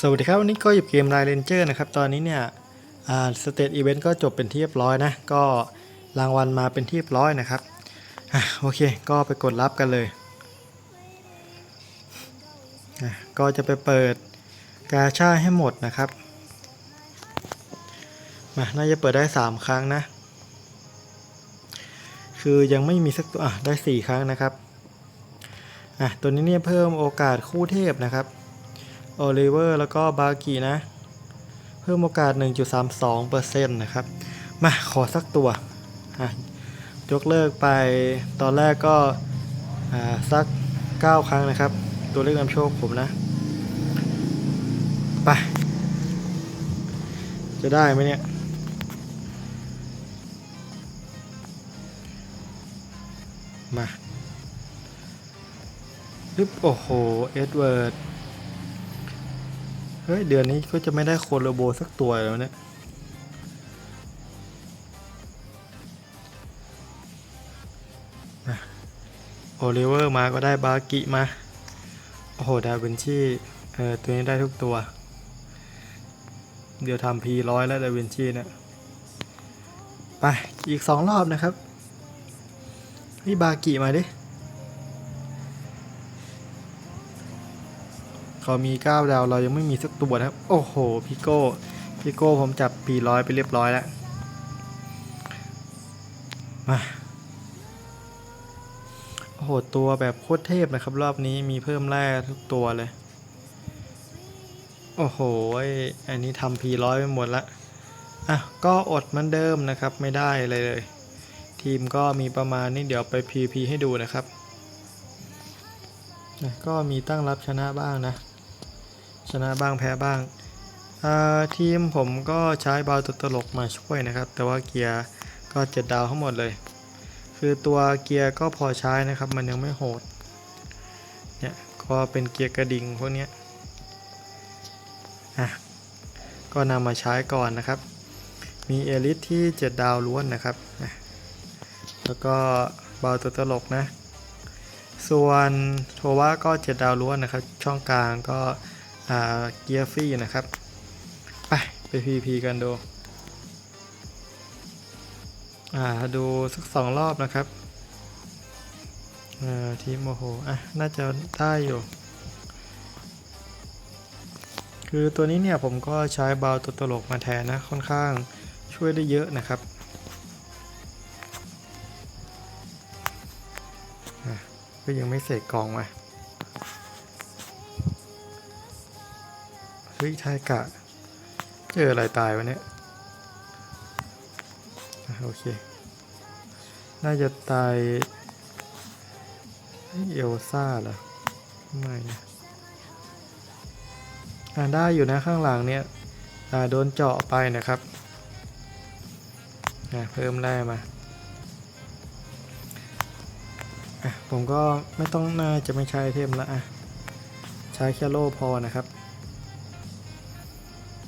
สวัสดีครับ วันนี้ก็อยู่เกม r ายเลนเจอร์นะครับ ตอนนี้เนี่ยสเตตอีเวนต์ก็จบเป็นที่เรียบร้อยนะ ก็รางวัลมาเป็นที่เรียบร้อยนะครับอโอเค ก็ไปกดรับกันเลย ก็จะไปเปิดกาชาให้หมดนะครับ มา น่าจะเปิดได้ 3 ครั้งนะ คือยังไม่มีสักตัวได้ 4 ครั้งนะครับ อะ ตัวนี้เนี่ยเพิ่มโอกาสคู่เทพนะครับ โอลิเวอร์แล้วก็บากีนะ เพิ่มโอกาส 1.32%นะครับ มาขอสักตัว ยกเลิกไปตอนแรกก็สัก 9 ครั้งนะครับ ตัวเลขนำโชคผมนะ ไป จะได้ไหมเนี่ยมาฮึบโอ้โห เอ็ดเวิร์ด เฮ้ย เดือนนี้ก็จะไม่ได้โคโลโบสักตัวแล้วเนี่ยโอลิเวอร์มาก็ได้บากิมา โอ้โห ดาวินชีเออตัวนี้ได้ทุกตัว เดี๋ยวทำพีร้อยแล้วดาวินชีเนะี่ยไป อีกสองรอบนะครับนี่บากิมาดิ เขามี 9 ดาวเรายังไม่มีสักตัวนะครับ โอ้โหพี่โก้พี่โก้ผมจับปีร้อยไปเรียบร้อยแล้ว มาโอ้โหตัวแบบโคตรเทพนะครับ รอบนี้มีเพิ่มแร่ทุกตัวเลย โอ้โหอันนี้ทำพีร้อยไปหมดละอะก็อดเหมันเดิมนะครับไม่ได้เลยเลย ทีมก็มีประมาณนี้เดี๋ยวไป PVP ให้ดูนะครับ ก็มีตั้งรับชนะบ้างนะ นะบ้างแพ้บ้างาทีมผมก็ใช้บาวตัวตลกมาช่วยนะครับ แต่ว่าเกียร์ก็เจ็ดดาวทั้งหมดเลย คือตัวเกียร์ก็พอใช้นะครับ มันยังไม่โหดเนี่ยก็เป็นเกียร์กระดิ่งพวกนี้อะก็นำมาใช้ก่อนนะครับ มีเอลิทที่ 7 ดาวล้วนนะครับ แล้วก็บาวตัวตลกนะ ส่วนโทวาก็ 7 ดาวล้วนนะครับ ช่องกลางก็ เกียร์ฟรีนะครับ ไป ไป PVP กันดูอ่าดูสักสองรอบนะครับอ่าทีมโมโห อะ น่าจะได้อยู่ คือตัวนี้เนี่ยผมก็ใช้บาวตัวตลกมาแทนนะ ค่อนข้างช่วยได้เยอะนะครับก็ยังไม่เสกกองมา เฮ้ยทายกะ เจออะไรตายวะเนี่ยโอเค น่าจะตาย เอลซ่าเหรอ ไม่นะอ่าได้อยู่นะข้างหลังเนี่ยอ่าโดนเจาะไปนะครับอ่าเพิ่มแร่มาอะผมก็ไม่ต้องน่าจะไม่ใช้เทมละอะ ใช้แค่โล่พอนะครับ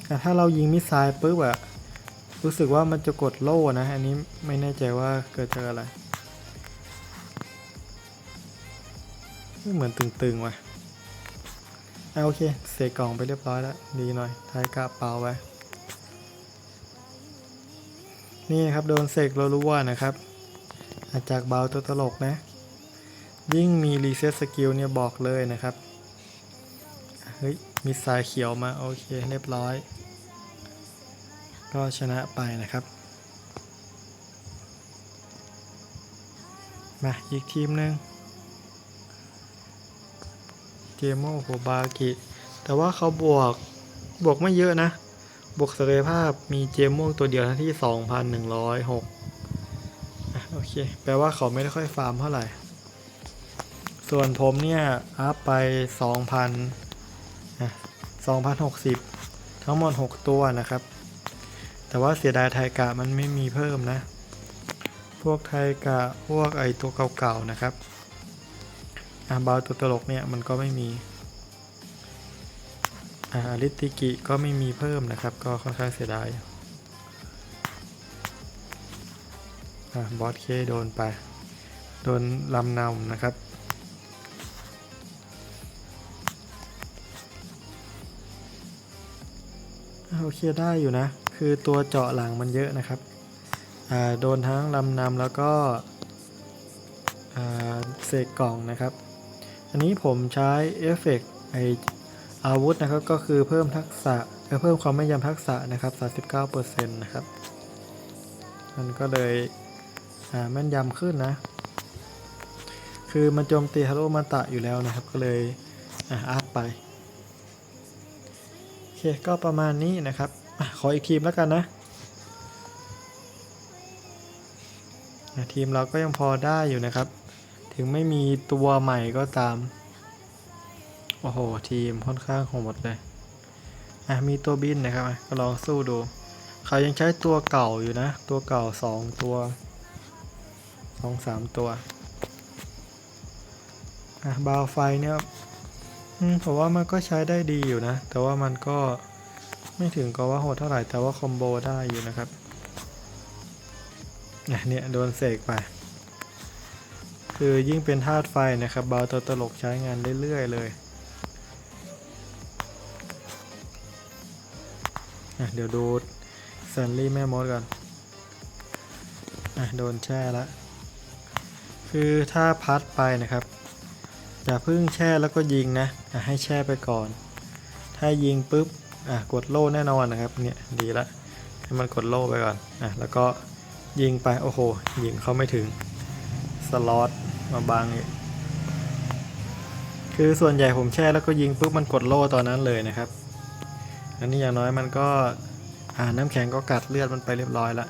แต่ถ้าเรายิงมิสไซล์ปุ๊บอะรู้สึกว่ามันจะกดโล่นะ อันนี้ไม่แน่ใจว่าเกิดจากอะไร เหมือนตึงๆว่ะอะโอเค เสกกล่องไปเรียบร้อยแล้ว ดีหน่อยทายกระเป๋าไว้ นี่นะครับ โดนเสกรัวๆนะครับ อาจากเบาตัวตลกนะ ยิ่งมีรีเซ็ตสกิลเนี่ยบอกเลยนะครับ เฮ้ย มีสายเขียวมา โอเค เรียบร้อย ก็ชนะไปนะครับ มา อีกทีมหนึ่งเจโมโฮบากิ แต่ว่าเขาบวก บวกไม่เยอะนะ บวกศักยภาพมีเจมม่วงตัวเดียวนะที่ 2,106อะโอเค แปลว่าเขาไม่ได้ค่อยฟาร์มเท่าไหร่ ส่วนผมเนี่ย อัพไป 2,000 2,060 ทั้งหมด 6 ตัวนะครับ แต่ว่าเสียดายไทกะมันไม่มีเพิ่มนะ พวกไทกะพวกไอตัวเก่าๆนะครับอ่าบาวตัวตลกเนี่ยมันก็ไม่มีอ่าลิติกิก็ไม่มีเพิ่มนะครับ ก็ค่อนข้างเสียดายอ่าบอสเคโดนไป โดนลำนำนะครับ โอเคได้อยู่นะ คือตัวเจาะหลังมันเยอะนะครับโดนทั้งลำนำแล้วก็เศษกล่องนะครับ อันนี้ผมใช้เอฟเฟกต์ไออาวุธนะครับก็คือเพิ่มทักษะเพิ่มความแม่นยำทักษะนะครับ39%นะครับ มันก็เลยแม่นยำขึ้นนะ คือมันโจมตีฮารุมาตะอยู่แล้วนะครับ ก็เลยอ่าอัพไป เคก็ประมาณนี้นะครับอขออีกทีมแล้วกันนะ ทีมเราก็ยังพอได้อยู่นะครับ ถึงไม่มีตัวใหม่ก็ตาม โอ้โห ทีมค่อนข้างโหดเลย อะ มีตัวบินนะครับก็ลองสู้ดู เขายังใช้ตัวเก่าอยู่นะ ตัวเก่าสองตัวสองสามตัว อะบาวไฟเนี่ย ผมว่ามันก็ใช้ได้ดีอยู่นะ แต่ว่ามันก็ไม่ถึงกับว่าโหดเท่าไหร่ แต่ว่าคอมโบได้อยู่นะครับเนี่ยโดนเสกไป คือยิ่งเป็นธาตุไฟนะครับเบาตัวตลกใช้งานเรื่อยๆเลยเดี๋ยวดูแซนลี่แม่มดก่อนอโดนแช่ละ คือถ้าพัดไปนะครับ อย่าเพิ่งแช่แล้วก็ยิงนะให้แช่ไปก่อน ถ้ายิงปุ๊บอะกดโล่แน่นอนนะครับเนี่ยดีละให้มันกดโล่ไปก่อนอะแล้วก็ยิงไปโอ้โหยิงเขาไม่ถึงสล็อตมาบังอีกคือส่วนใหญ่ผมแช่แล้วก็ยิงปุ๊บมันกดโล่ตอนนั้นเลยนะครับ อันนี้อย่างน้อยมันก็อ่าน้ำแข็งก็กัดเลือดมันไปเรียบร้อยละ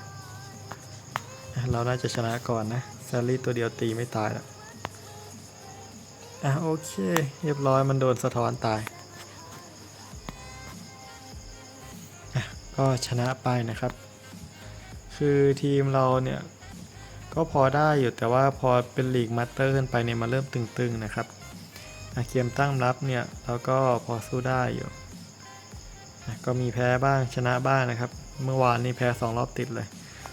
เราน่าจะชนะก่อนนะแซลลี่ตัวเดียวตีไม่ตายแล้ว อะโอเค เรียบร้อยมันโดนสะท้อนตายอะก็ชนะไปนะครับ คือทีมเราเนี่ยก็พอได้อยู่แต่ว่าพอเป็นลีกมาสเตอร์ขึ้นไปเนี่ยมันเริ่มตึงๆนะครับอะเกมตั้งรับเนี่ยเราก็พอสู้ได้อยู่อะก็มีแพ้บ้างชนะบ้างนะครับ เมื่อวานนี้แพ้สองรอบติดเลย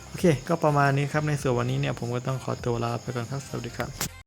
โอเค ก็ประมาณนี้ครับในส่วนวันนี้เนี่ยผมก็ต้องขอตัวลาไปก่อนครับ สวัสดีครับ